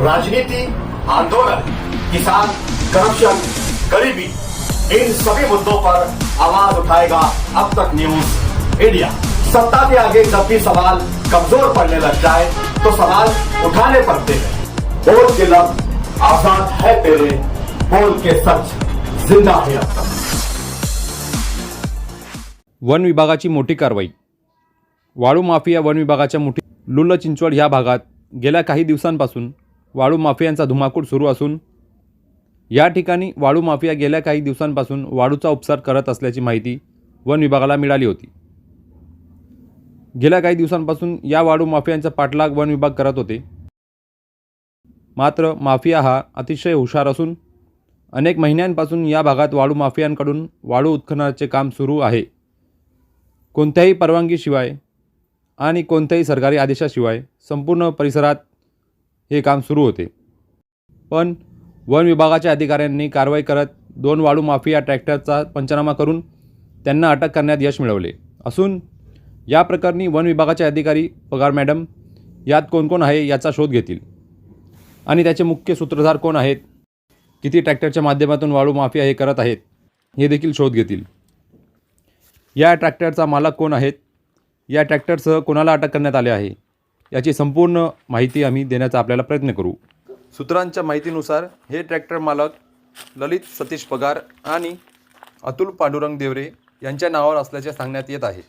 राजनीति आंदोलन किसान करप्शन गरीबी इन सभी मुद्दों पर आवाज उठाएगा अब तक न्यूज इंडिया। सत्ता के आगे जब भी सवाल कमजोर पड़ने लग जाए तो सवाल उठाने पड़ते हैं। बोल के लफ्ज आजाद है तेरे बोल के सच जिंदा है अब तक। वन विभागाची मोठी कारवाई। वाळू माफिया वन विभागाच्या मोठी लुल्ल चिंचवड ह्या भागात गेल्या काही दिवसांपासून वाळू माफियांचा धुमाकूळ सुरू असून या ठिकाणी वाळू माफिया गेल्या काही दिवसांपासून वाळूचा उपचार करत असल्याची माहिती वन विभागाला मिळाली होती. गेल्या काही दिवसांपासून या वाळू माफियांचा पाठलाग वन विभाग करत होते. मात्र माफिया हा अतिशय हुशार असून अनेक महिन्यांपासून या भागात वाळू माफियांकडून वाळू उत्खननाचे काम सुरू आहे. कोणत्याही परवानगीशिवाय आणि कोणत्याही सरकारी आदेशाशिवाय संपूर्ण परिसरात हे काम सुरू होते. पण वन विभागाच्या अधिकाऱ्यांनी कारवाई करत दोन वाळू माफिया ट्रॅक्टरचा पंचनामा करून त्यांना अटक करण्यात यश मिळवले. असून या प्रकरणी वन विभागाचे अधिकारी पगार मॅडम यात कोण कोण आहे याचा शोध घेतील. आणि त्याचे मुख्य सूत्रधार कोण आहेत? किती ट्रॅक्टरच्या माध्यमातून वाळू माफिया हे करत आहेत? हे देखील शोध घेतील. या ट्रॅक्टरचा मालक कोण आहेत? या ट्रॅक्टरसह कोणाला अटक करण्यात आले आहे? याची संपूर्ण माहिती आम्ही देण्याचा आपल्याला प्रयत्न करू. सूत्रांच्या माहितीनुसार हे ट्रॅक्टर मालक ललित सतीश पगार आणि अतुल पांडुरंग देवरे यांच्या नावावर असल्याचे सांगण्यात येत आहे.